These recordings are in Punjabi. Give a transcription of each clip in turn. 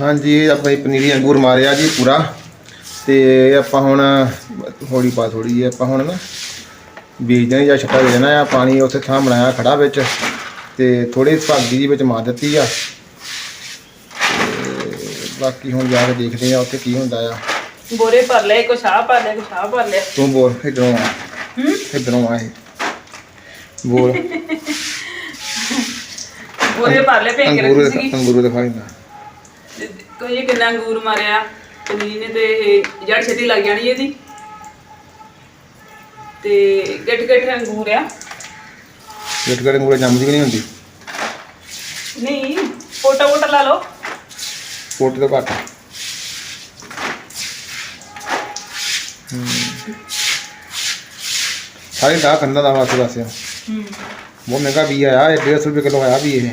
ਹਾਂਜੀ ਇਹ ਆਪਾਂ ਇਹ ਪਨੀਰੀ ਅੰਗੂਰ ਮਾਰਿਆ ਜੀ ਪੂਰਾ। ਤੇ ਆਪਾਂ ਹੁਣ ਹੌਲੀ ਪਾ ਥੋੜੀ ਜਿਹੀ ਆਪਾਂ ਹੁਣ ਨਾ ਬੀਜ ਦੇਣੇ ਜਾਂ ਛੱਟਾ ਦੇ ਦੇਣਾ ਆ। ਪਾਣੀ ਉੱਥੇ ਥਾਂ ਬਣਾਇਆ ਖੜਾ ਵਿੱਚ ਤੇ ਥੋੜੀ ਭਾਗੀ ਜੀ ਵਿੱਚ ਮਾਰ ਦਿੱਤੀ ਆ। ਬਾਕੀ ਹੁਣ ਜਾ ਕੇ ਦੇਖਦੇ ਆ ਉੱਥੇ ਕੀ ਹੁੰਦਾ ਆ। ਬੋਰੇ ਭਰ ਲਏ ਕੁਛ ਆ ਭਰ ਲਿਆ ਕੁਛ ਆ ਭਰ ਲਿਆ। ਤੂੰ ਬੋਲ ਇਧਰੋਂ ਆ। ਹੂੰ? ਇਧਰੋਂ ਆ ਇਹ। ਬੋਲ ਬੋਰੇ ਭਰ ਲਏ ਭੇਜ ਕੇ ਅੰਗੂਰ ਰੱਖੀ ਸੀਗੀ। ਅੰਗੂਰ ਦਿਖਾ ਦਿੰਦਾ ਕੋਈ ਇਹ ਕਿੰਨਾ ਅੰਗੂਰ ਮਾਰਿਆ। ਪਨੀਰ ਨੇ ਤੇ ਇਹ ਜੜ ਛੇਤੀ ਲੱਗ ਜਾਣੀ ਇਹਦੀ। ਤੇ ਗੱਟ ਗੱਟ ਅੰਗੂਰ ਆ। ਗਿੱਟ ਗਿੱਟ ਅੰਗੂਰ ਜੰਮਦੀ ਵੀ ਨਹੀਂ ਹੁੰਦੀ? ਨਹੀਂ ਫੋਟੋ ਫੋਟੋ ਲਾ ਲਓ। ਫੋਟੋ ਤੋਂ ਘੱਟ। ਸਾਰੇ ਦਾ ਕੰਦਾ ਦਾ ਵਾਸਤੇ ਵਾਸਤੇ ਹੂੰ। ਬਹੁਤ ਮਹਿੰਗਾ ਵੀ ਆਇਆ ਇਹ 150 ਰੁਪਏ ਕਿਲੋ ਆਇਆ ਵੀ ਇਹ।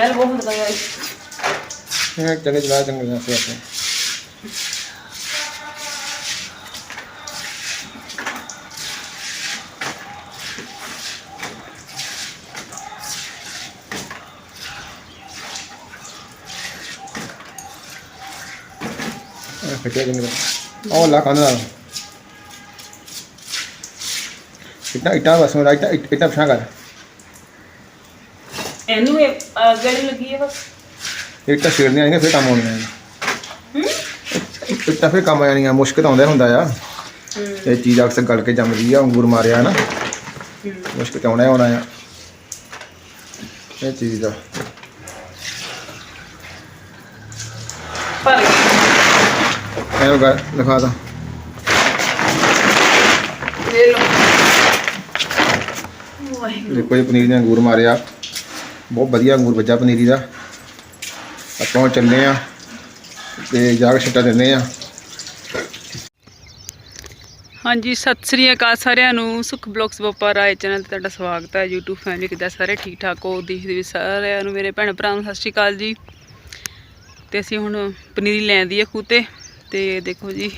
ਸਮੈਲ ਬਹੁਤ ਹੁੰਦਾ ਹੈ। ਇਹ ਚੰਗੇ ਜਲਾ ਚੰਗੇ ਵਾਸਤੇ ਵਾਸਤੇ ਇਹ ਉਹ ਲਾ ਕੰਦਾ ਇਟਾ ਇਟਾ ਬਸ ਮੇਰਾ ਇਟਾ ਇਟਾ ਇਹ ਅਹ, ਲੱਗੀ ਹੈ ਬਸ। ਇੱਕ ਤਾਂ ਛੇੜਨੇ ਆਏਗਾ ਫਿਰ ਕੰਮ ਆਉਣੀਆਂ ਹੂੰ ਇੱਕ ਤਾਂ ਫਿਰ ਕੰਮ ਆ ਜਾਣੀਆਂ ਮੁਸ਼ਕਿਲ ਤਾਂ ਆਉਂਦਾ ਹੁੰਦਾ ਆ ਹੂੰ ਇਹ ਚੀਜ਼ ਅਕਸਰ ਗਲ ਕੇ ਜੰਮਦੀ ਆ ਅੰਗੂਰ ਮਾਰਿਆ ਨਾ। ਹੂੰ। ਮੁਸ਼ਕਿਲ ਤਾਂ ਆਉਣਾ ਹੀ ਆਉਣਾ ਆ। ਇਹ ਚੀਜ਼ ਦਾ ਗਈ ਐਵੇਂ ਕਰ ਲਿਖਾ ਦਾ। ਲੈ ਲਓ। ਵਾਹਿਗੁਰੂ ਦੇਖੋ ਇਹ ਪਨੀਰ ਨੇ ਅੰਗੂਰ ਮਾਰਿਆ। ਬਹੁਤ ਵਧੀਆ ਅੰਗੂਰ ਵੱਜਾ ਪਨੀਰੀ ਦਾ। ਆਪਾਂ ਚੱਲੇ ਆ ਤੇ ਜਾ ਕੇ ਛੱਟਾ ਦਿੰਦੇ ਆ। ਹਾਂਜੀ, ਸਤਿ ਸ੍ਰੀ ਅਕਾਲ ਸਾਰਿਆਂ ਨੂੰ। ਸੁਖ ਬਲੌਗਸ ਬੋਪਾ ਰਾਏ ਚੈਨਲ ਤੇ ਤੁਹਾਡਾ ਸਵਾਗਤ ਹੈ। YouTube ਫੈਮਿਲੀ ਕਿੱਦਾਂ ਸਾਰੇ ਠੀਕ ਠਾਕ ਹੋ? ਦੇਖਦੇ ਵੀ ਸਾਰਿਆਂ ਨੂੰ ਮੇਰੇ ਭੈਣ ਭਰਾ ਨੂੰ ਸਤਿ ਸ੍ਰੀ ਅਕਾਲ ਜੀ। ਤੇ ਅਸੀਂ ਹੁਣ ਪਨੀਰੀ ਲੈਂਦੀ ਹੈ ਖੂਹ ਤੇ ਤੇ ਦੇਖੋ ਜੀ।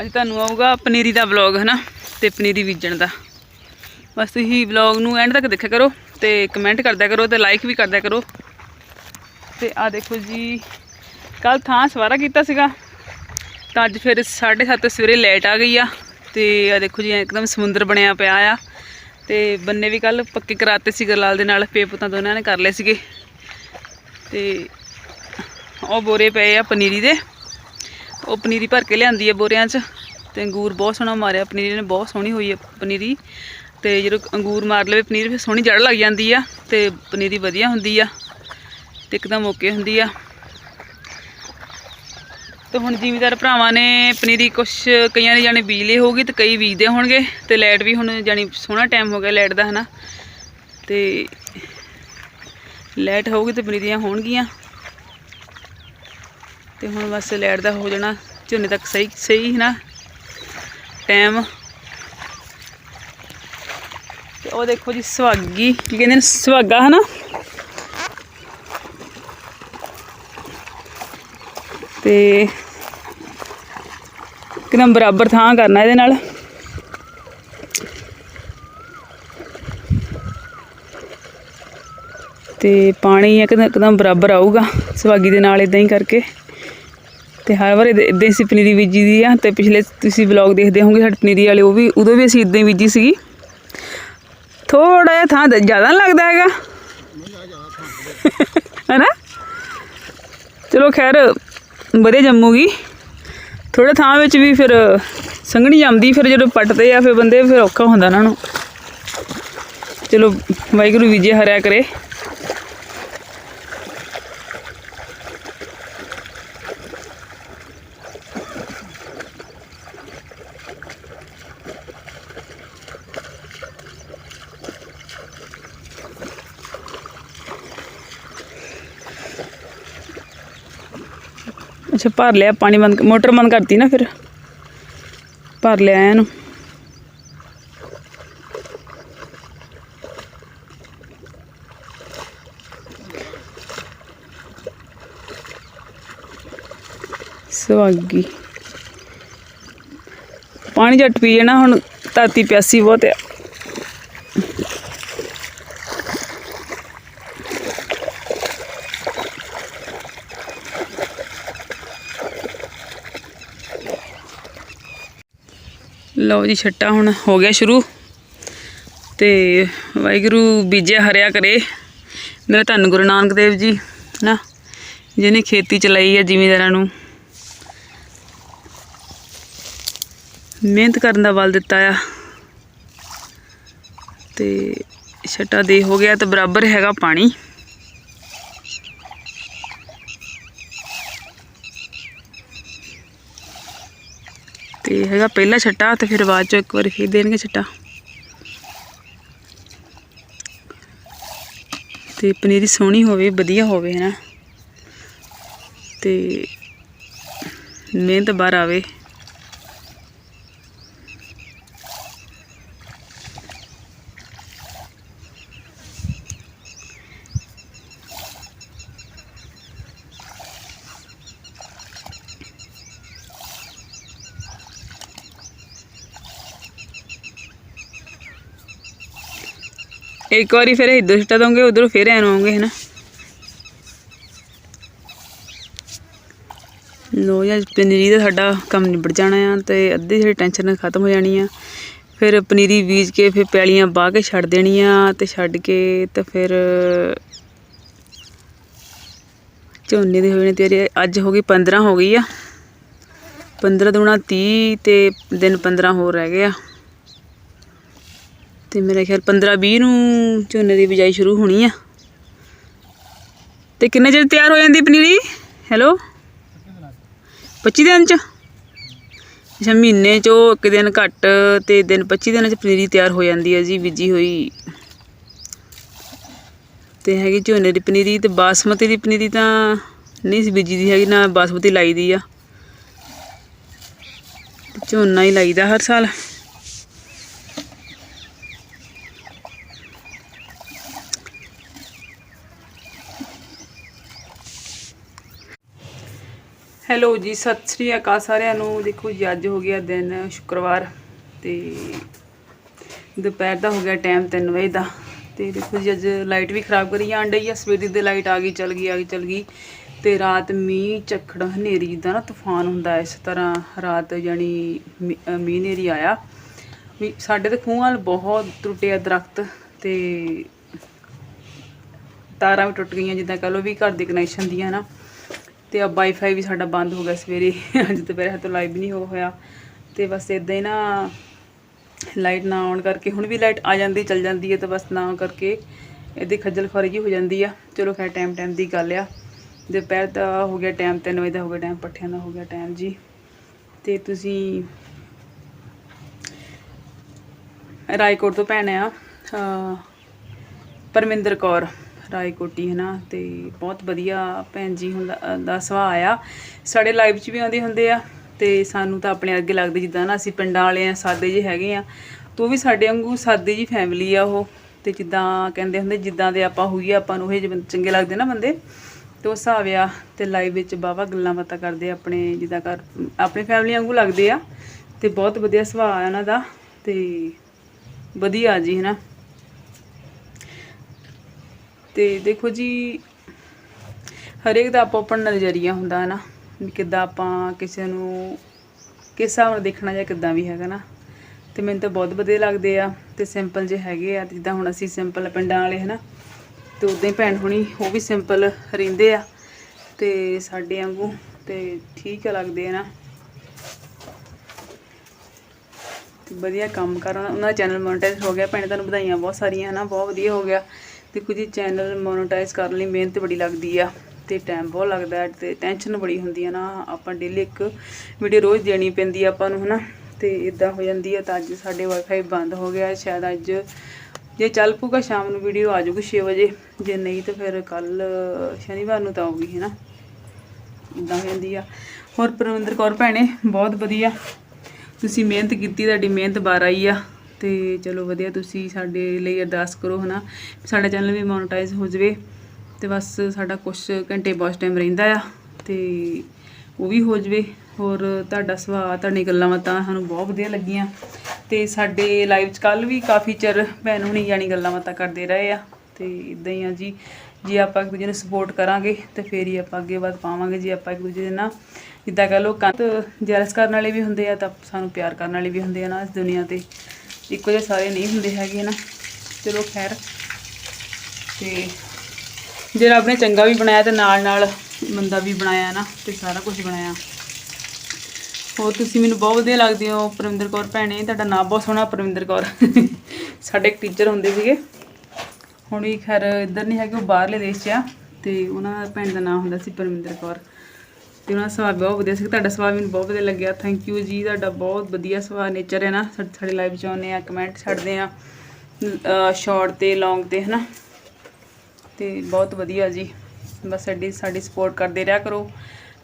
ਅੱਜ ਤੁਹਾਨੂੰ ਆਊਗਾ ਪਨੀਰੀ ਦਾ ਵਲੌਗ, ਹਨਾ? ਤੇ ਪਨੀਰੀ ਬੀਜਣ ਦਾ। ਬਸ ਤੁਸੀਂ ਵਲੌਗ ਨੂੰ ਐਂਡ ਤੱਕ ਦੇਖਿਆ ਕਰੋ ਤੇ ਕਮੈਂਟ ਕਰਦਿਆ ਕਰੋ ਤੇ ਲਾਈਕ ਵੀ ਕਰਦਿਆ ਕਰੋ। ਤੇ ਆ ਦੇਖੋ ਜੀ ਕੱਲ ਥਾਂ ਸਵਾਰਾ ਕੀਤਾ ਸੀਗਾ। ਤਾਂ ਅੱਜ ਫਿਰ 7:30 ਸਵੇਰੇ ਲੈਟ ਆ ਗਈ ਆ ਤੇ ਆ ਦੇਖੋ ਜੀ, ਇੱਕਦਮ ਸਮੁੰਦਰ ਬਣਿਆ ਪਿਆ ਆ। ਤੇ ਬੰਨੇ ਵੀ ਕੱਲ ਪੱਕੇ ਕਰਾਤੇ ਸੀ ਗਰਲਾਲ ਦੇ ਨਾਲ ਪੇਪਤਾਂ ਦੋਨਾਂ ਨੇ ਕਰ ਲਏ ਸੀਗੇ। ਤੇ ਉਹ ਬੋਰੇ ਪਏ ਆ ਪਨੀਰੀ ਦੇ। ਉਹ ਪਨੀਰੀ ਭਰ ਕੇ ਲਿਆਂਦੀ ਆ ਬੋਰਿਆਂ 'ਚ। ਤੇ ਅੰਗੂਰ ਬਹੁਤ ਸੋਹਣਾ ਮਾਰਿਆ, ਪਨੀਰੀ ਨੇ ਬਹੁਤ ਸੋਹਣੀ ਹੋਈ ਆ ਪਨੀਰੀ। ਤੇ ਜਦੋਂ ਅੰਗੂਰ ਮਾਰ ਲਵੇ ਪਨੀਰ, ਫਿਰ ਸੋਹਣੀ ਜੜ ਲੱਗ ਜਾਂਦੀ ਆ ਤੇ ਪਨੀਰੀ ਵਧੀਆ ਹੁੰਦੀ ਆ ਤੇ ਇੱਕਦਮ ਓਕੇ ਹੁੰਦੀ ਆ। ਤੇ ਹੁਣ ਜ਼ਿਮੀਦਾਰ ਭਰਾਵਾਂ ਨੇ ਪਨੀਰੀ ਕੁਛ ਕਈਆਂ ਨੇ ਜਾਣੇ ਬੀਜ ਲਈ ਹੋਊਗੀ ਤੇ ਕਈ ਬੀਜਦੇ ਹੋਣਗੇ ਤੇ ਲਾਈਟ ਵੀ ਹੁਣ ਜਾਣੀ ਸੋਹਣਾ ਟਾਈਮ ਹੋ ਗਿਆ ਲਾਈਟ ਦਾ, ਹਨਾ? ਤੇ ਲਾਈਟ ਹੋਊਗੀ ਤੇ ਪਨੀਰੀਆਂ ਹੋਣਗੀਆਂ। ਤੇ ਹੁਣ ਬਸ ਲਾਈਟ ਦਾ ਹੋ ਜਾਣਾ, ਝੋਨੇ ਤੱਕ ਸਹੀ ਸਹੀ ਨਾ ਟਾਈਮ ਤੇ ਉਹ ਦੇਖੋ ਜੀ ਸੁਹਾਗੀ, ਕੀ ਕਹਿੰਦੇ ਨੇ, ਸੁਹਾਗਾ, ਹਨਾ? ਤੇ ਇੱਕਦਮ ਬਰਾਬਰ ਥਾਂ ਕਰਨਾ ਇਹਦੇ ਨਾਲ। ਤੇ ਪਾਣੀ ਇੱਕਦਮ ਇੱਕਦਮ ਬਰਾਬਰ ਆਊਗਾ ਸਵਾਗੀ ਦੇ ਨਾਲ ਇਦਾਂ ਹੀ ਕਰਕੇ। ਤੇ ਹਰ ਵਾਰ ਇਦਾਂ ਹੀ ਅਸੀਂ ਪਨੀਰੀ ਬੀਜੀ ਦੀ ਆ, ਤੇ ਪਿਛਲੇ ਤੁਸੀਂ ਵਲੌਗ ਦੇਖਦੇ ਹੋਵੋਗੇ, ਸਾਡੀ ਪਨੀਰੀ ਵਾਲੇ, ਉਹ ਵੀ ਉਦੋਂ ਵੀ ਅਸੀਂ ਇਦਾਂ ਹੀ ਬੀਜੀ ਸੀਗੀ। ਥੋੜਾ ਜਿਹਾ ਥਾਂ ਜ਼ਿਆਦਾ ਨੀ ਲੱਗਦਾ ਹੈਗਾ। ਹੈਨਾ? ਚਲੋ ਖੈਰ, ਵਧੀਆ ਜੰਮੂਗੀ। ਥੋੜੇ ਥਾਂ ਵਿੱਚ ਵੀ ਫਿਰ ਸੰਘਣੀ ਜਾਂਦੀ, ਫਿਰ ਜਦੋਂ ਪੱਟਦੇ ਆ, ਫਿਰ ਬੰਦੇ, ਫਿਰ ਔਖਾ ਹੁੰਦਾ ਉਹਨਾਂ। ਨੂੰ ਚਲੋ, ਵਾਹਿਗੁਰੂ ਵਿਜੇ ਹਰਿਆ ਕਰੇ। ਅੱਛਾ, ਭਰ ਲਿਆ, ਪਾਣੀ ਬੰਦ ਮੋਟਰ ਬੰਦ ਕਰਤੀ ਨਾ ਫਿਰ। ਭਰ ਲਿਆ ਇਹਨੂੰ। ਸੁਹਾਗੀ। ਪਾਣੀ ਜੱਟ ਪੀ ਜਾਣਾ, ਹੁਣ ਤਾਤੀ ਪਿਆਸੀ ਬਹੁਤ ਆ। ਲਓ ਜੀ, ਛੱਟਾ ਹੁਣ ਹੋ ਗਿਆ ਸ਼ੁਰੂ। ਤੇ ਵਾਹਿਗੁਰੂ ਬੀਜਿਆ ਹਰਿਆ ਕਰੇ। ਮੇਰਾ ਧੰਨ ਗੁਰੂ ਨਾਨਕ ਦੇਵ ਜੀ ਨਾ ਜਿਹਨੇ ਖੇਤੀ ਚਲਾਈ ਹੈ ਜ਼ਿਮੀਂਦਾਰਾਂ ਨੂੰ। ਮਿਹਨਤ ਕਰਨ ਦਾ ਬਲ ਦਿੱਤਾ ਆ। ਤੇ ਛੱਟਾ ਦੇ ਹੋ ਗਿਆ ਤੇ ਬਰਾਬਰ ਹੈਗਾ ਪਾਣੀ। ਤੇ ਹੈਗਾ ਪਹਿਲਾ ਛੱਟਾ ਤੇ ਫਿਰ ਬਾਅਦ ਚੋਂ ਇੱਕ ਵਾਰੀ ਫੇਰ ਦੇਣਗੇ ਛੱਟਾ। ਤੇ ਪਨੀਰੀ ਸੋਹਣੀ ਹੋਵੇ, ਵਧੀਆ ਹੋਵੇ ਹੈ ਨਾ ਤੇ ਮਿਹਨਤ ਬਾਹਰ ਆਵੇ। ਇੱਕ ਵਾਰੀ ਫਿਰ ਇੱਧਰ ਛੱਟਾ ਦੋਗੇ ਉਧਰੋਂ ਫਿਰ ਐਨ ਆਉਂਗੇ ਹੈ ਨਾ ਲੋ ਜੀ ਪਨੀਰੀ ਦਾ ਸਾਡਾ ਕੰਮ ਨਿਬੜ ਜਾਣਾ ਆ ਤੇ ਅੱਧੀ ਸਾਡੀ ਟੈਨਸ਼ਨ ਖਤਮ ਹੋ ਜਾਣੀ ਆ। ਫਿਰ ਪਨੀਰੀ ਬੀਜ ਕੇ ਫਿਰ ਪੈਲੀਆਂ ਬਾਹ ਕੇ ਛੱਡ ਦੇਣੀਆਂ ਤੇ ਛੱਡ ਕੇ ਤੇ ਫਿਰ ਝੋਨੇ ਦੇ ਹੋਣੇ ਤੇਰੇ, ਅੱਜ ਹੋ ਗਈ 15 ਹੋ ਗਈ ਆ। 15 ਦੁਣਾ 30 ਤੇ ਦਿਨ 15 ਹੋਰ ਰਹਿ ਗਏ ਆ। ਤੇ ਮੇਰਾ ਖਿਆਲ 15 20 ਨੂੰ ਝੋਨੇ ਦੀ ਬਿਜਾਈ ਸ਼ੁਰੂ ਹੋਣੀ ਆ। ਤੇ ਕਿੰਨੇ ਚਿਰ ਤਿਆਰ ਹੋ ਜਾਂਦੀ ਪਨੀਰੀ? ਹੈਲੋ 25 ਦਿਨ ਚ? ਅੱਛਾ, ਮਹੀਨੇ ਚੋਂ ਇੱਕ ਦਿਨ ਘੱਟ ਤੇ ਦਿਨ 25 ਦਿਨਾਂ ਚ ਪਨੀਰੀ ਤਿਆਰ ਹੋ ਜਾਂਦੀ ਹੈ ਜੀ, ਬੀਜੀ ਹੋਈ। ਤੇ ਹੈਗੀ ਝੋਨੇ ਦੀ ਪਨੀਰੀ ਤੇ ਬਾਸਮਤੀ ਦੀ ਪਨੀਰੀ ਤਾਂ ਨਹੀਂ ਸੀ ਬੀਜੀ ਦੀ ਹੈਗੀ, ਨਾ ਬਾਸਮਤੀ ਲਾਈ ਦੀ ਆ। ਝੋਨਾ ਹੀ ਲਾਈਦਾ ਹਰ ਸਾਲ। ਹੈਲੋ ਜੀ, ਸਤਿ ਸ੍ਰੀ ਅਕਾਲ ਸਾਰਿਆਂ ਨੂੰ। ਦੇਖੋ ਜੀ, ਅੱਜ ਹੋ ਗਿਆ ਦਿਨ ਸ਼ੁੱਕਰਵਾਰ ਤੇ ਦੁਪਹਿਰ ਦਾ ਹੋ ਗਿਆ ਟਾਈਮ 3 ਵਜੇ ਦਾ। ਤੇ ਦੇਖੋ ਜੀ, ਅੱਜ ਲਾਈਟ ਵੀ ਖਰਾਬ ਕਰੀ ਜਾਣ ਡਈ ਆ। ਸਵੇਰੇ ਦੀ ਲਾਈਟ ਆ ਗਈ, ਚਲ ਗਈ, ਆ ਗਈ, ਚਲ ਗਈ। ਤੇ ਰਾਤ ਮੀਂਹ, ਝੱਖੜ, ਹਨੇਰੀ ਜਿੱਦਾਂ ਨਾ ਤੂਫਾਨ ਹੁੰਦਾ, ਇਸ ਤਰ੍ਹਾਂ ਰਾਤ ਜਾਨੀ ਮੀ- ਮੀਂਹ ਹਨੇਰੀ ਆਇਆ। ਵੀ ਸਾਡੇ ਤੇ ਖੂਹ ਵੱਲ ਬਹੁਤ ਟੁੱਟਿਆ ਦਰਖਤ ਤੇ ਤਾਰਾਂ ਵੀ ਟੁੱਟ ਗਈਆਂ, ਜਿੱਦਾਂ ਕਹ ਲਓ ਵੀ ਘਰ ਦੇ ਕਨੈਕਸ਼ਨ ਦੀਆਂ ਨਾ। ਤੇ ਆ ਵਾਈਫਾਈ ਵੀ ਸਾਡਾ ਬੰਦ ਹੋ ਗਿਆ ਸਵੇਰੇ। ਅੱਜ ਦੁਪਹਿਰ ਤੋਂ ਲਾਈਵ ਨਹੀਂ ਹੋ ਹੋਇਆ। ਤੇ ਬਸ ਇਦਾਂ ਹੀ ਨਾ ਲਾਈਟ ਨਾ ਆਉਣ ਕਰਕੇ ਹੁਣ ਵੀ ਲਾਈਟ ਆ ਜਾਂਦੀ, ਚਲ ਜਾਂਦੀ ਹੈ ਤਾਂ ਬਸ ਨਾ ਕਰਕੇ ਇਹਦੀ ਖੱਜਲ ਖੁਆਰੀ ਜਿਹੀ ਹੋ ਜਾਂਦੀ ਆ। ਚਲੋ ਖੈਰ ਟਾਈਮ ਟਾਈਮ ਦੀ ਗੱਲ ਆ। ਦੁਪਹਿਰ ਦਾ ਹੋ ਗਿਆ ਟਾਈਮ 3 ਵਜੇ ਦਾ ਹੋ ਗਿਆ ਟਾਈਮ ਪੱਠਿਆਂ ਦਾ ਹੋ ਗਿਆ ਟਾਈਮ ਜੀ। ਤੇ ਤੁਸੀਂ ਰਾਏਕੋਟ ਤੋਂ ਭੈਣ ਆ ਪਰਮਿੰਦਰ ਕੌਰ। ਰਾਏਕੋਟੀ ਹੈ ਨਾ ਤੇ ਬਹੁਤ ਵਧੀਆ ਭੈਣ ਜੀ ਹੁੰਦਾ ਦਾ ਸੁਭਾਅ ਆ ਸਾਡੇ ਲਾਈਵ 'ਚ ਵੀ ਆਉਂਦੇ ਹੁੰਦੇ ਆ, ਤੇ ਸਾਨੂੰ ਤਾਂ ਆਪਣੇ ਅੱਗੇ ਲੱਗਦੇ ਜਿੱਦਾਂ ਨਾ ਅਸੀਂ ਪਿੰਡਾਂ ਵਾਲੇ ਆ, ਸਾਦੇ ਜਿਹੇ ਹੈਗੇ ਆ। ਤੂੰ ਵੀ ਸਾਡੇ ਵਾਂਗੂ ਸਾਦੀ ਜੀ ਫੈਮਿਲੀ ਆ ਉਹ, ਤੇ ਜਿੱਦਾਂ ਕਹਿੰਦੇ ਹੁੰਦੇ, ਜਿੱਦਾਂ ਦੇ ਆਪਾਂ ਹੋਈਏ, ਆਪਾਂ ਨੂੰ ਇਹ ਜਿਹੇ ਬੰਦੇ ਚੰਗੇ ਲੱਗਦੇ ਨਾ ਬੰਦੇ, ਤੇ ਉਹ ਹਿਸਾਬ ਆ, ਤੇ ਲਾਈਵ ਵਿੱਚ ਬਾਵਾ ਗੱਲਾਂ ਬਾਤਾਂ ਕਰਦੇ ਆਪਣੇ ਜਿੱਦਾਂ ਕਰ ਆਪਣੀ ਫੈਮਿਲੀ ਵਾਂਗੂ ਲੱਗਦੇ ਆ, ਤੇ ਬਹੁਤ ਵਧੀਆ ਸੁਭਾਅ ਆ ਉਹਨਾਂ ਦਾ, ਤੇ ਵਧੀਆ ਜੀ ਹੈ ਨਾ ਤੇ ਦੇਖੋ ਜੀ, ਹਰੇਕ ਦਾ ਆਪੋ ਆਪਣਾ ਨਜ਼ਰੀਆ ਹੁੰਦਾ ਹੈ ਨਾ ਵੀ ਕਿੱਦਾਂ ਆਪਾਂ ਕਿਸੇ ਨੂੰ, ਕਿਸ ਹਿਸਾਬ ਨਾਲ ਦੇਖਣਾ ਜਾਂ ਕਿੱਦਾਂ ਵੀ ਹੈਗਾ ਨਾ? ਤੇ ਮੈਨੂੰ ਤਾਂ ਬਹੁਤ ਵਧੀਆ ਲੱਗਦੇ ਆ, ਤੇ ਸਿੰਪਲ ਜੇ ਹੈਗੇ ਆ, ਤੇ ਜਿੱਦਾਂ ਹੁਣ ਅਸੀਂ ਸਿੰਪਲ ਪਿੰਡਾਂ ਵਾਲੇ, ਹਨਾ? ਤੇ ਉਦਾਂ ਹੀ ਭੈਣ ਹੁਣੀ, ਉਹ ਵੀ ਸਿੰਪਲ ਰਹਿੰਦੇ ਆ, ਤੇ ਸਾਡੇ ਵਾਂਗੂ, ਤੇ ਠੀਕ ਆ ਲੱਗਦੇ ਆ ਨਾ ਵਧੀਆ ਕੰਮ ਕਰ, ਉਹਨਾਂ ਉਹਨਾਂ ਦਾ ਚੈਨਲ ਮੋਨਟਾਈਜ਼ ਹੋ ਗਿਆ, ਭੈਣੇ, ਤੁਹਾਨੂੰ ਵਧਾਈਆਂ ਬਹੁਤ ਸਾਰੀਆਂ, ਹਨਾ? ਬਹੁਤ ਵਧੀਆ ਹੋ ਗਿਆ। ਦੇਖੋ ਜੀ ਚੈਨਲ ਮੋਨਟਾਈਜ਼ ਕਰਨ ਲਈ ਮਿਹਨਤ ਬੜੀ ਲੱਗਦੀ ਆ ਤੇ ਟਾਈਮ ਬਹੁਤ ਲੱਗਦਾ ਹੈ ਤੇ ਟੈਨਸ਼ਨ ਬੜੀ ਹੁੰਦੀ ਆ ਨਾ। ਆਪਾਂ ਡੇਲੀ ਇੱਕ ਵੀਡੀਓ ਰੋਜ਼ ਦੇਣੀ ਪੈਂਦੀ ਆ ਆਪਾਂ ਨੂੰ, ਹਨਾ? ਤੇ ਇਦਾਂ ਹੋ ਜਾਂਦੀ ਆ ਤਾਂ ਅੱਜ ਸਾਡੇ ਵਾਈਫਾਈ ਬੰਦ ਹੋ ਗਿਆ, ਸ਼ਾਇਦ ਅੱਜ ਜੇ ਚੱਲ ਪੂਗਾ ਸ਼ਾਮ ਨੂੰ ਵੀਡੀਓ ਆ ਜਾਊਗੀ 6 ਵਜੇ, ਜੇ ਨਹੀਂ ਤਾਂ ਫਿਰ ਕੱਲ ਸ਼ਨੀਵਾਰ ਨੂੰ ਤਾਂ ਆਊਗੀ ਹੈ ਨਾ ਇਦਾਂ ਹੋ ਜਾਂਦੀ ਆ। ਹੋਰ ਪਰਵਿੰਦਰ ਕੌਰ ਭੈਣੇ, ਬਹੁਤ ਵਧੀਆ। ਤੁਸੀਂ ਮਿਹਨਤ ਕੀਤੀ, ਤੁਹਾਡੀ ਮਿਹਨਤ ਬਾਰ ਆਈ ਆ। ਤੇ ਚਲੋ ਵਧੀਆ ਤੁਸੀਂ ਸਾਡੇ ਲਈ ਅਰਦਾਸ ਕਰੋ, ਹਨਾ। ਸਾਡਾ ਚੈਨਲ ਵੀ ਮੋਨਟਾਈਜ਼ ਹੋ ਜਾਵੇ ਤੇ ਬਸ ਸਾਡਾ ਕੁਝ ਘੰਟੇ ਬਹੁਤ ਟਾਈਮ ਰਹਿੰਦਾ ਆ ਤੇ ਉਹ ਵੀ ਹੋ ਜਾਵੇ। ਹੋਰ ਤੁਹਾਡਾ ਸੁਭਾਅ, ਤੁਹਾਡੀਆਂ ਗੱਲਾਂ ਬਾਤਾਂ ਸਾਨੂੰ ਬਹੁਤ ਵਧੀਆ ਲੱਗੀਆਂ ਤੇ ਸਾਡੇ ਲਾਈਵ 'ਚ ਕੱਲ ਵੀ ਕਾਫੀ ਚਿਰ ਭੈਣ ਹੁਣੀ ਜਾਣੀ ਗੱਲਾਂ ਬਾਤਾਂ ਕਰਦੇ ਰਹੇ ਆ ਤੇ ਇਦਾਂ ਹੀ ਆ ਜੀ। ਜੇ ਆਪਾਂ ਇੱਕ ਦੂਜੇ ਨੂੰ ਸਪੋਰਟ ਕਰਾਂਗੇ ਤੇ ਫੇਰ ਹੀ ਆਪਾਂ ਅੱਗੇ ਵੱਧ ਪਾਵਾਂਗੇ। ਜੇ ਆਪਾਂ ਇੱਕ ਦੂਜੇ ਦੇ ਨਾਲ ਜਿੱਦਾਂ ਕਹ ਲੋ ਕੰਤ ਜੈਲਸ ਕਰਨ ਵਾਲੇ ਵੀ ਹੁੰਦੇ ਆ ਤਾਂ ਸਾਨੂੰ ਪਿਆਰ ਕਰਨ ਵਾਲੇ ਵੀ ਹੁੰਦੇ ਆ ਨਾ ਇਸ ਦੁਨੀਆ ਤੇ। ਇੱਕੋ ਜਿਹੇ ਸਾਰੇ ਨਹੀਂ ਹੁੰਦੇ ਹੈਗੇ ਨਾ। ਚਲੋ ਖੈਰ। ਤੇ ਜੇ ਰੱਬ ਨੇ ਚੰਗਾ ਵੀ ਬਣਾਇਆ ਤੇ ਨਾਲ ਨਾਲ ਮੰਦਾ ਵੀ ਬਣਾਇਆ ਨਾ ਤੇ ਸਾਰਾ ਕੁਝ ਬਣਾਇਆ। ਹੋਰ ਤੁਸੀਂ ਮੈਨੂੰ ਬਹੁਤ ਵਧੀਆ ਲੱਗਦੇ ਹੋ ਪਰਮਿੰਦਰ ਕੌਰ ਭੈਣੇ। ਤੁਹਾਡਾ ਨਾਮ ਬਹੁਤ ਸੋਹਣਾ ਪਰਮਿੰਦਰ ਕੌਰ। ਸਾਡੇ ਇੱਕ ਟੀਚਰ ਹੁੰਦੇ ਸੀਗੇ। ਹੁਣ ਵੀ ਖੈਰ ਇੱਧਰ ਨਹੀਂ ਹੈਗੇ, ਉਹ ਬਾਹਰਲੇ ਦੇਸ਼ 'ਚ ਆ। ਤੇ ਉਹਨਾਂ ਭੈਣ ਦਾ ਨਾਮ ਹੁੰਦਾ ਸੀ ਪਰਮਿੰਦਰ ਕੌਰ। ਤੇ ਉਹਨਾਂ ਦਾ ਸੁਭਾਅ ਬਹੁਤ ਵਧੀਆ ਸੀ। ਤੁਹਾਡਾ ਸੁਭਾਅ ਮੈਨੂੰ ਬਹੁਤ ਵਧੀਆ ਲੱਗਿਆ। ਥੈਂਕ ਯੂ ਜੀ। ਤੁਹਾਡਾ ਬਹੁਤ ਵਧੀਆ ਸੁਭਾਅ ਨੇਚਰ ਹੈ ਨਾ। ਸਾਡੇ ਸਾਡੇ ਲਾਈਵ 'ਚ ਆਉਂਦੇ ਆ ਕਮੈਂਟ ਛੱਡਦੇ ਆ ਸ਼ਾਰਟ ਤੇ ਲੌਂਗ ਤੇ, ਹਨਾ। ਤੇ ਬਹੁਤ ਵਧੀਆ ਜੀ। ਬਸ ਸਾਡੀ ਸਾਡੀ ਸਪੋਰਟ ਕਰਦੇ ਰਿਹਾ ਕਰੋ।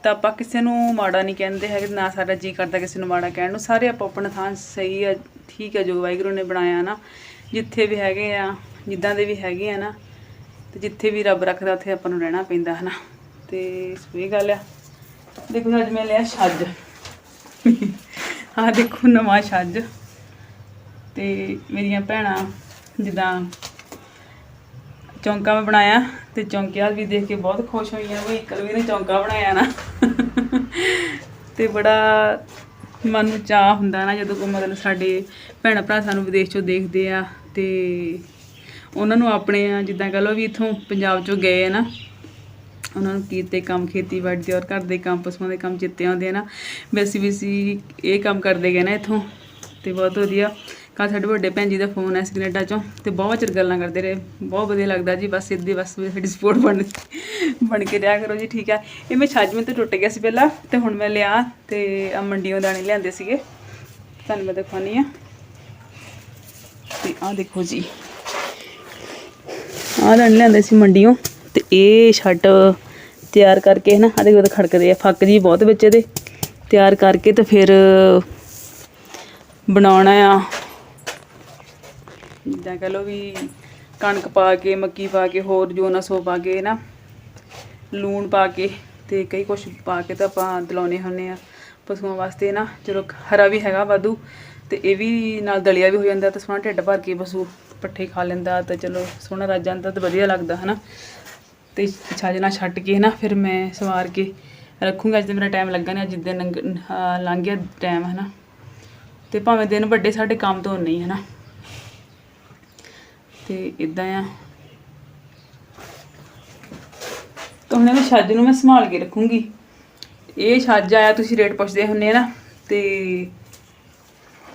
ਤਾਂ ਆਪਾਂ ਕਿਸੇ ਨੂੰ ਮਾੜਾ ਨਹੀਂ ਕਹਿੰਦੇ ਹੈਗੇ, ਨਾ ਸਾਡਾ ਜੀ ਕਰਦਾ ਕਿਸੇ ਨੂੰ ਮਾੜਾ ਕਹਿਣ ਨੂੰ। ਸਾਰੇ ਆਪਾਂ ਆਪਣਾ ਥਾਂ ਸਹੀ ਆ ਠੀਕ ਆ ਜੋ ਵਾਹਿਗੁਰੂ ਨੇ ਬਣਾਇਆ ਨਾ। ਜਿੱਥੇ ਵੀ ਹੈਗੇ ਆ, ਜਿੱਦਾਂ ਦੇ ਵੀ ਹੈਗੇ ਆ ਨਾ। ਤੇ ਜਿੱਥੇ ਵੀ ਰੱਬ ਰੱਖਦਾ, ਉੱਥੇ ਆਪਾਂ ਨੂੰ ਰਹਿਣਾ ਪੈਂਦਾ, ਹਨਾ। ਤੇ ਸੋ ਇਹ ਗੱਲ ਆ। ਦੇਖੋ ਅੱਜ ਮੈਂ ਲਿਆ ਛੱਜ। ਆਹ ਦੇਖੋ ਨਵਾਂ ਛੱਜ। ਤੇ ਮੇਰੀਆਂ ਭੈਣਾਂ ਜਿੱਦਾਂ ਚੌਂਕਾ ਮੈਂ ਬਣਾਇਆ ਤੇ ਚੌਂਕਿਆ ਵੀ ਦੇਖ ਕੇ ਬਹੁਤ ਖੁਸ਼ ਹੋਈਆਂ, ਵੀ ਕਲਵੀ ਨੇ ਚੌਂਕਾ ਬਣਾਇਆ ਨਾ। ਤੇ ਬੜਾ ਮਨ ਨੂੰ ਚਾਹ ਹੁੰਦਾ ਨਾ, ਜਦੋਂ ਕੋਈ ਮਤਲਬ ਸਾਡੇ ਭੈਣ ਭਰਾ ਸਾਨੂੰ ਵਿਦੇਸ਼ ਚੋਂ ਦੇਖਦੇ ਆ ਤੇ ਉਹਨਾਂ ਨੂੰ ਆਪਣੇ ਜਿੱਦਾਂ ਕਹ ਲਓ ਵੀ ਇਥੋਂ ਪੰਜਾਬ ਚੋਂ ਗਏ ਆ ਨਾ। ਉਹਨਾਂ ਨੂੰ ਕੀਤੇ ਕੰਮ, ਖੇਤੀਬਾੜੀ ਦੇ ਔਰ ਘਰ ਦੇ ਕੰਮ, ਪਸ਼ੂਆਂ ਦੇ ਕੰਮ ਚਿੱਤੇ ਆਉਂਦੇ ਆ ਨਾ ਵੈਸੇ ਵੀ ਅਸੀਂ ਇਹ ਕੰਮ ਕਰਦੇ ਗਏ ਨਾ ਇੱਥੋਂ, ਤੇ ਬਹੁਤ ਵਧੀਆ। ਕੱਲ੍ਹ ਸਾਡੇ ਵੱਡੇ ਭੈਣ ਜੀ ਦਾ ਫੋਨ ਆਇਆ ਸੀ ਕੈਨੇਡਾ ਚੋਂ, ਤੇ ਬਹੁਤ ਚਿਰ ਗੱਲਾਂ ਕਰਦੇ ਰਹੇ। ਬਹੁਤ ਵਧੀਆ ਲੱਗਦਾ ਜੀ, ਬਸ ਇੱਦੇ ਬਸ ਸਾਡੀ ਸਪੋਰਟ ਬਣ ਬਣ ਕੇ ਰਿਹਾ ਕਰੋ ਜੀ, ਠੀਕ ਆ ਇਹ ਮੈਂ ਛੱਜ ਮੇ ਤੋਂ ਟੁੱਟ ਗਿਆ ਸੀ ਪਹਿਲਾਂ, ਤੇ ਹੁਣ ਮੈਂ ਲਿਆ, ਤੇ ਆ ਮੰਡੀੋਂ ਦਾਣੇ ਲਿਆਂਦੇ ਸੀਗੇ। ਤੁਹਾਨੂੰ ਮੈਂ ਦਿਖਾਉਣੀ ਆ ਤੇ ਆ ਦੇਖੋ ਜੀ। ਆਹ ਦਾਣੇ ਲਿਆਂਦੇ ਸੀ ਮੰਡੀੋਂ ਤੇ ਇਹ ਛੱਟ ਤਿਆਰ ਕਰਕੇ ਹਨਾ ਆ ਦੇਖੋ ਤਾਂ ਖੜਕਦੇ ਆ, ਫੱਕ ਜੀ ਬਹੁਤ ਵਿੱਚ ਇਹਦੇ। ਤਿਆਰ ਕਰਕੇ ਤੇ ਫਿਰ ਬਣਾਉਣਾ ਆ। ਜਿੱਦਾਂ ਕਹ ਲਓ ਵੀ ਕਣਕ ਪਾ ਕੇ, ਮੱਕੀ ਪਾ ਕੇ, ਹੋਰ ਜੋ ਨਾ ਸੋ ਪਾ ਕੇ ਨਾ ਲੂਣ ਪਾ ਕੇ ਤੇ ਕਈ ਕੁਛ ਪਾ ਕੇ ਤਾਂ ਆਪਾਂ ਦਲਾਉਨੇ ਹੁੰਨੇ ਆ ਪਸ਼ੂਆਂ ਵਾਸਤੇ ਨਾ। ਚਲੋ ਹਰਾ ਵੀ ਹੈਗਾ ਵਾਧੂ ਤੇ ਇਹ ਵੀ ਨਾਲ ਦਲਿਆ ਵੀ ਹੋ ਜਾਂਦਾ ਤੇ ਸੋਹਣਾ ਢਿੱਡ ਭਰ ਕੇ ਪਸ਼ੂ ਪੱਠੇ ਖਾ ਲੈਂਦਾ ਤੇ ਚਲੋ ਸੋਹਣਾ ਰੱਜ ਜਾਂਦਾ ਤਾਂ ਵਧੀਆ ਲੱਗਦਾ ਹਨਾ। ਤੇ ਛੱਜ ਨਾਲ ਛੱਟ ਕੇ ਨਾ ਫਿਰ ਮੈਂ ਸਵਾਰ ਕੇ ਰੱਖੂੰਗਾ। ਅੱਜ ਤੇ ਮੇਰਾ ਟਾਈਮ ਲੱਗਾ ਨਹੀਂ ਅੱਜ ਜਿੱਦਾਂ ਲੰਘ, ਅਹ ਲੰਘ ਗਿਆ ਟਾਈਮ ਹਨਾ। ਤੇ ਭਾਵੇਂ ਦਿਨ ਵੱਡੇ ਸਾਡੇ ਕੰਮ ਤੋਂ ਨਹੀਂ ਹਨਾ। ਤੇ ਇਦਾਂ ਆ। ਤਾਂ ਹੁਣ ਛੱਜ ਨੂੰ ਮੈਂ ਸੰਭਾਲ ਕੇ ਰੱਖੂੰਗੀ। ਇਹ ਛੱਜ ਆਇਆ, ਤੁਸੀਂ ਰੇਟ ਪੁੱਛਦੇ ਹੁੰਨੇ ਆ ਨਾ, ਤੇ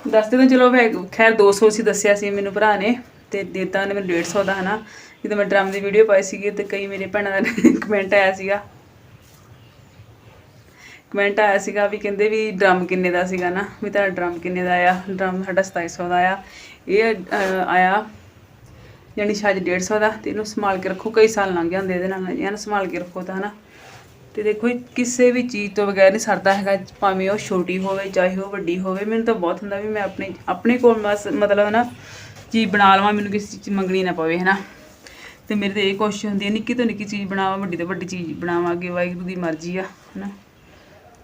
ਦੱਸਦੇ ਤਾਂ ਚਲੋ ਵੈ- ਖੈਰ 200 ਸੀ ਦੱਸਿਆ ਸੀ ਮੈਨੂੰ ਭਰਾ ਨੇ, ਤੇ ਦੇਤਾ ਨੇ ਮੈਨੂੰ 150 ਦਾ ਹਨਾ। ਜਦੋਂ ਮੈਂ ਡਰਮ ਦੀ ਵੀਡੀਓ ਪਾਈ ਸੀਗੀ, ਤੇ ਕਈ ਮੇਰੇ ਭੈਣਾਂ ਦਾ ਕਮੈਂਟ ਆਇਆ ਸੀਗਾ। ਕਮੈਂਟ ਆਇਆ ਸੀਗਾ ਵੀ ਕਹਿੰਦੇ ਵੀ ਡਰਮ ਕਿੰਨੇ ਦਾ ਸੀਗਾ ਨਾ, ਵੀ ਤੁਹਾਡਾ ਡਰਮ ਕਿੰਨੇ ਦਾ ਆਇਆ? ਡਰਮ ਸਾਡਾ 2700 ਦਾ ਆਇਆ। ਇਹ ਆਇਆ ਯਾਨੀ ਛੱਜ 150 ਦਾ, ਤੇ ਇਹਨੂੰ ਸੰਭਾਲ ਕੇ ਰੱਖੋ, ਕਈ ਸਾਲ ਲੰਘ ਜਾਂਦੇ ਇਹਦੇ ਨਾਲ, ਇਹਨੂੰ ਸੰਭਾਲ ਕੇ ਰੱਖੋ ਤਾਂ, ਹਨਾ? ਤੇ ਦੇਖੋ, ਇਹ ਕਿਸੇ ਵੀ ਚੀਜ਼ ਤੋਂ ਬਗੈਰ ਨਹੀਂ ਸਰਦਾ ਹੈਗਾ, ਭਾਵੇਂ ਉਹ ਛੋਟੀ ਹੋਵੇ, ਚਾਹੇ ਉਹ ਵੱਡੀ ਹੋਵੇ। ਮੈਨੂੰ ਤਾਂ ਬਹੁਤ ਹੁੰਦਾ ਵੀ ਮੈਂ ਆਪਣੇ ਆਪਣੇ ਕੋਲ ਬਸ ਮਤਲਬ ਨਾ ਚੀਜ਼ ਬਣਾ ਲਵਾਂ, ਮੈਨੂੰ ਕਿਸੇ ਚੀਜ਼ 'ਚ ਮੰਗਣੀ ਨਾ ਪਵੇ, ਹਨਾ? ਤੇ ਮੇਰੇ ਤੇ ਇਹ ਕੋਸ਼ਿਸ਼ ਹੁੰਦੀ ਹੈ, ਨਿੱਕੀ ਤੋਂ ਨਿੱਕੀ ਚੀਜ਼ ਬਣਾਵਾਂ, ਵੱਡੀ ਤੋਂ ਵੱਡੀ ਚੀਜ਼ ਬਣਾਵਾਂਗੇ ਵਾਹਿਗੁਰੂ ਦੀ ਮਰਜ਼ੀ ਆ, ਹਨਾ।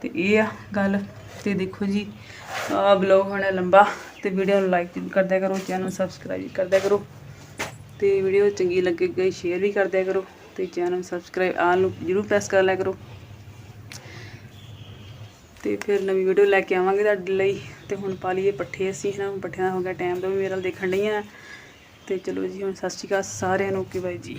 ਤੇ ਇਹ ਆ ਗੱਲ। ਤੇ ਦੇਖੋ ਜੀ ਆ ਬਲੌਗ ਹੋਣਾ ਲੰਬਾ ਤੇ ਵੀਡੀਓ ਨੂੰ ਲਾਈਕ ਵੀ ਕਰਦਿਆ ਕਰੋ ਚੈਨਲ ਨੂੰ ਸਬਸਕ੍ਰਾਈਬ ਕਰਦਿਆ ਕਰੋ। ਤੇ ਵੀਡੀਓ ਚੰਗੀ ਲੱਗੇ ਗਈ ਸ਼ੇਅਰ ਵੀ ਕਰਦਿਆ ਕਰੋ ਤੇ ਚੈਨਲ ਨੂੰ ਸਬਸਕ੍ਰਾਈਬ ਆਲ ਨੂੰ ਜਰੂਰ ਪ੍ਰੈਸ ਕਰ ਲਿਆ ਕਰੋ। ਤੇ ਫਿਰ ਨਵੀਂ ਵੀਡੀਓ ਲੈ ਕੇ ਆਵਾਂਗੇ ਤੁਹਾਡੇ ਲਈ। ਤੇ ਹੁਣ ਪਾ ਲਈਏ ਪੱਠੇ ਅਸੀਂ, ਹਨਾ। ਪੱਠਿਆਂ ਦਾ ਹੋ ਗਿਆ ਟਾਈਮ ਤੋਂ ਵੀ ਮੇਰੇ ਨਾਲ ਦੇਖਣ ਨਹੀਂ ਆ ਤੇ ਚਲੋ ਜੀ ਹੁਣ ਸਤਿ ਸ਼੍ਰੀ ਅਕਾਲ ਸਾਰਿਆਂ ਨੂੰ ਓਕੇ ਬਾਈ ਜੀ।